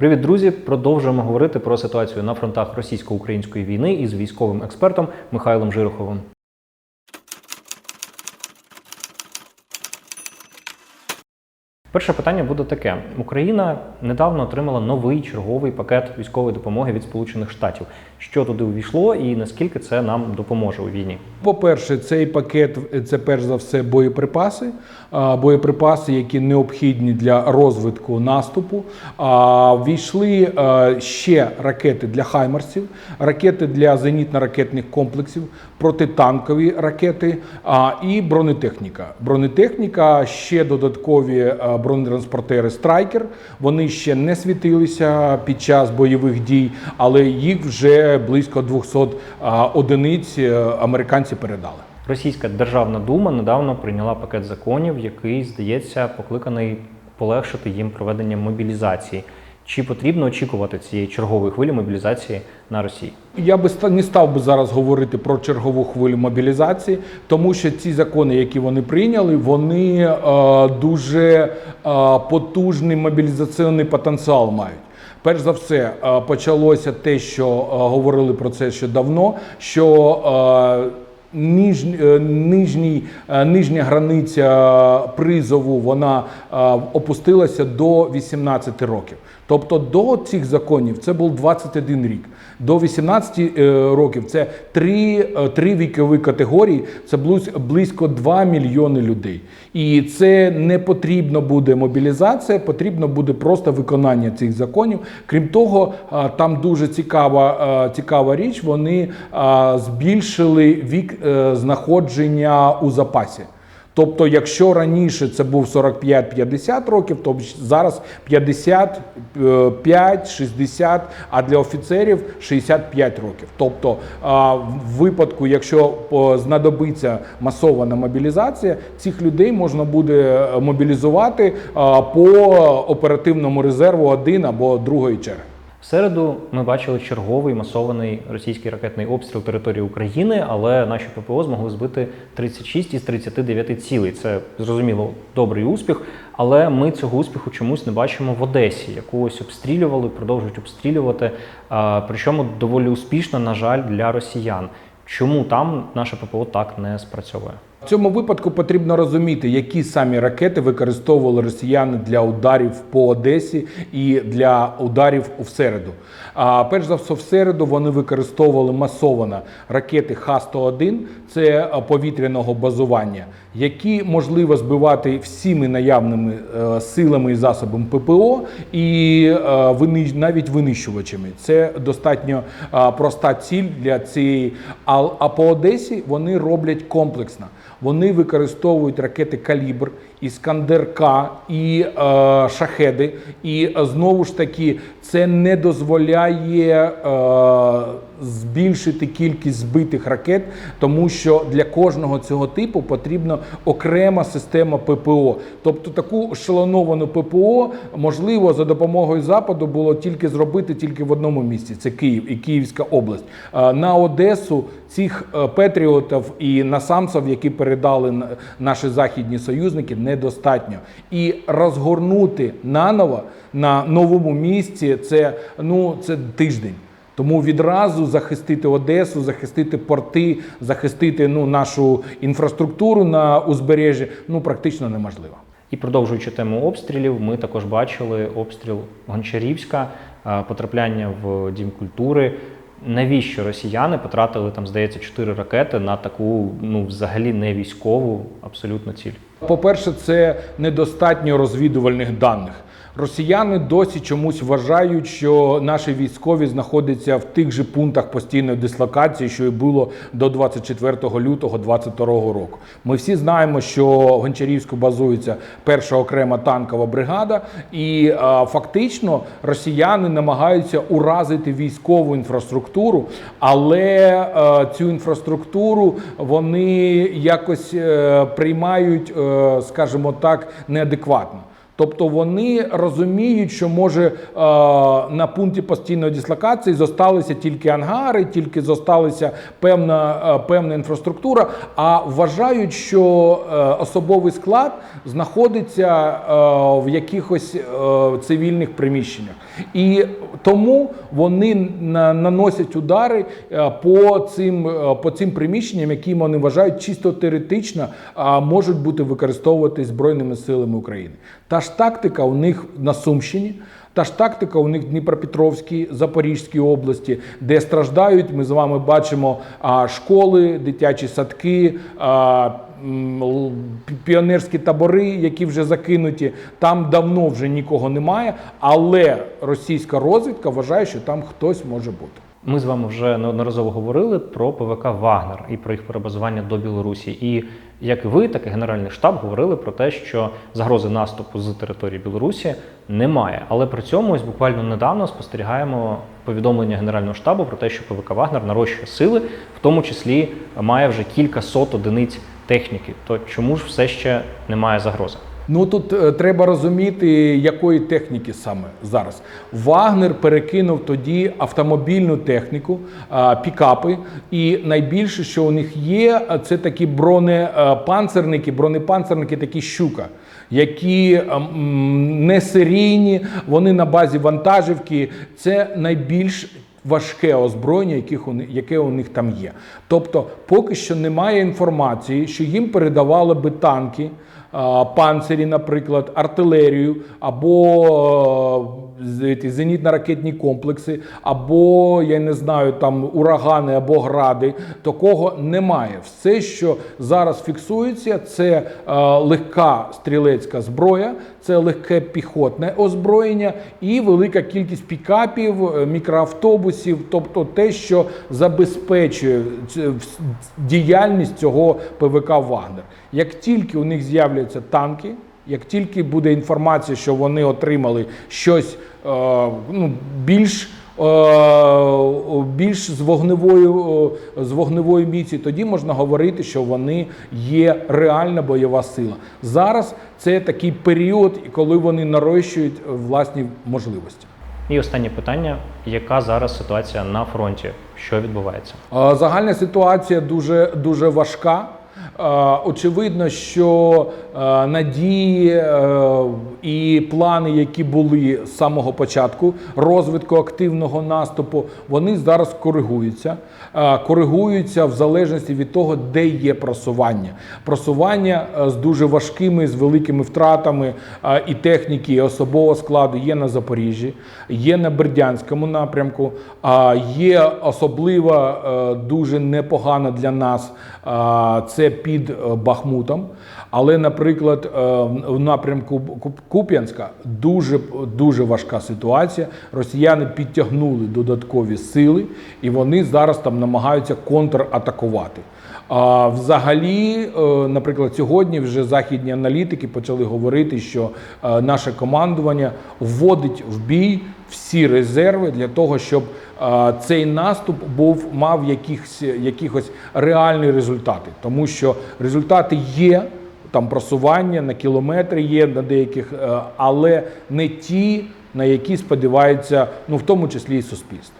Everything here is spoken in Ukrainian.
Привіт, друзі! Продовжуємо говорити про ситуацію на фронтах російсько-української війни із військовим експертом Михайлом Жироховим. Перше питання буде таке: Україна недавно отримала новий черговий пакет військової допомоги від Сполучених Штатів. Що туди увійшло, і наскільки це нам допоможе у війні? По-перше, цей пакет це перш за все боєприпаси, боєприпаси, які необхідні для розвитку наступу. Війшли ще ракети для хаймерсів, ракети для зенітно-ракетних комплексів, протитанкові ракети і бронетехніка. Бронетехніка ще додаткові бронетранспортери Страйкер. Вони ще не світилися під час бойових дій, але їх вже близько 200 одиниць е, американці передали. Російська державна дума недавно прийняла пакет законів, який здається покликаний полегшити їм проведення мобілізації. Чи потрібно очікувати цієї чергової хвилі мобілізації на Росії? Я би не став би зараз говорити про чергову хвилю мобілізації, тому що ці закони, які вони прийняли, вони е, дуже е, потужний мобілізаційний потенціал мають. Перш за все, е, почалося те, що е, говорили про це ще давно. що е, Ніж, е, нижній, е, нижня границя призову вона е, опустилася до 18 років. Тобто до цих законів це був 21 рік. До 18 е, років це три, три вікові категорії, це близь- близько 2 мільйони людей. І це не потрібно буде мобілізація, потрібно буде просто виконання цих законів. Крім того, там дуже цікава, цікава річ. Вони збільшили вік знаходження у запасі. Тобто, якщо раніше це був 45-50 років, то зараз 55-60, а для офіцерів 65 років. Тобто, в випадку, якщо знадобиться масована мобілізація, цих людей можна буде е, мобілізувати по оперативному резерву один або другої черги. В середу ми бачили черговий масований російський ракетний обстріл території України, але наші ППО змогли збити 36 із 39 цілей. Це зрозуміло добрий успіх, але ми цього успіху чомусь не бачимо в Одесі, яку ось обстрілювали, продовжують обстрілювати. Причому доволі успішно, на жаль, для росіян. Чому там наше ППО так не спрацьовує? В цьому випадку потрібно розуміти, які самі ракети використовували росіяни для ударів по Одесі і для ударів у середу. А перш за все, в середу вони використовували масовано ракети Х-101, це е, повітряного базування, які можливо збивати всіми наявними е, силами і засобами ППО і е, навіть винищувачами. Це достатньо проста ціль для цієї. А по Одесі вони роблять комплексно. Вони використовують ракети Калібр, Іскандер К і е, шахеди. І е, знову ж таки, це не дозволяє е, збільшити кількість збитих ракет, тому що для кожного цього типу потрібна окрема система ППО. Тобто таку шалоновану ППО можливо за допомогою западу було тільки зробити тільки в одному місці це Київ і Київська область. Е, На Одесу цих е, патріотів і насамців, які передали наші західні союзники, недостатньо. І розгорнути наново на новому місці це ну це тиждень. Тому відразу захистити Одесу, захистити порти, захистити ну нашу інфраструктуру на узбережжі ну практично неможливо. І продовжуючи тему обстрілів, ми також бачили обстріл Гончарівська, е, потрапляння в дім культури. Навіщо росіяни потратили там, здається, чотири ракети на таку, ну взагалі не військову абсолютно ціль? По-перше, це недостатньо розвідувальних даних. Росіяни досі чомусь вважають, що наші військові знаходяться в тих же пунктах постійної дислокації, що і було до 24 лютого 2022 року. Ми всі знаємо, що в Гончарівську базується перша окрема танкова бригада, і е, фактично росіяни намагаються уразити військову інфраструктуру, але е, цю інфраструктуру вони якось е, приймають, е, скажімо так, неадекватно. Тобто вони розуміють, що може е, на пункті постійної дислокації зосталися тільки ангари, тільки зосталася певна, е, певна інфраструктура, а вважають, що е, особовий склад знаходиться е, в якихось е, цивільних приміщеннях. І тому вони на- наносять удари е, по цим, е, по цим приміщенням, які вони вважають чисто теоретично а, можуть бути використовувати Збройними силами України. Та ж тактика у них на Сумщині. Та ж тактика у них Дніпропетровській, Запорізькій області, де страждають. Ми з вами бачимо школи, дитячі садки, піонерські табори, які вже закинуті. Там давно вже нікого немає, але російська розвідка вважає, що там хтось може бути. Ми з вами вже неодноразово говорили про ПВК Вагнер і про їх перебазування до Білорусі. І як і ви, так і Генеральний штаб говорили про те, що загрози наступу з території Білорусі немає. Але при цьому ось буквально недавно спостерігаємо повідомлення Генерального штабу про те, що ПВК Вагнер нарощує сили, в тому числі має вже кілька сот одиниць техніки. То чому ж все ще немає загрози? Ну тут е, треба розуміти, якої техніки саме зараз. Вагнер перекинув тоді автомобільну техніку, пікапи, і найбільше, що у них є, це такі бронепанцерники, бронепанцерники, такі щука. Які не серійні, вони на базі вантажівки. Це найбільш важке озброєння, яких у них, яке у них там є. Тобто, поки що немає інформації, що їм передавали би танки, панцирі, наприклад, артилерію або е, зенітно-ракетні комплекси, або я не знаю, там урагани або гради. Такого немає. Все, що зараз фіксується, це е, легка стрілецька зброя, це легке піхотне озброєння і велика кількість пікапів, е, мікроавтобусів, тобто те, що забезпечує ц- діяльність цього ПВК Вагнер. Як тільки у них з'являться танки, як тільки буде інформація, що вони отримали щось е, ну, більш е, більш з вогневою е, з вогневої міці, тоді можна говорити, що вони є реальна бойова сила. Зараз це такий період, коли вони нарощують е, власні можливості. І останнє питання: яка зараз ситуація на фронті? Що відбувається? Е, Загальна ситуація дуже дуже важка. Очевидно, що надії е, і плани, які були з самого початку розвитку активного наступу, вони зараз коригуються. Коригуються в залежності від того, де є просування. Просування е, з дуже важкими, з великими втратами е, і техніки, і особового складу є на Запоріжжі, є на Бердянському напрямку, є особливо дуже непогано для нас а, це під е, Бахмутом. Але, наприклад, е, в напрямку Куп'янська дуже дуже важка ситуація. Росіяни підтягнули додаткові сили, і вони зараз там намагаються контратакувати. А взагалі, е, наприклад, сьогодні вже західні аналітики почали говорити, що наше командування вводить в бій всі резерви для того, щоб цей наступ був мав якихось, якихось реальні результати, тому що результати є. Там просування на кілометри є на деяких, е, але не ті, на які сподівається, ну в тому числі і суспільство.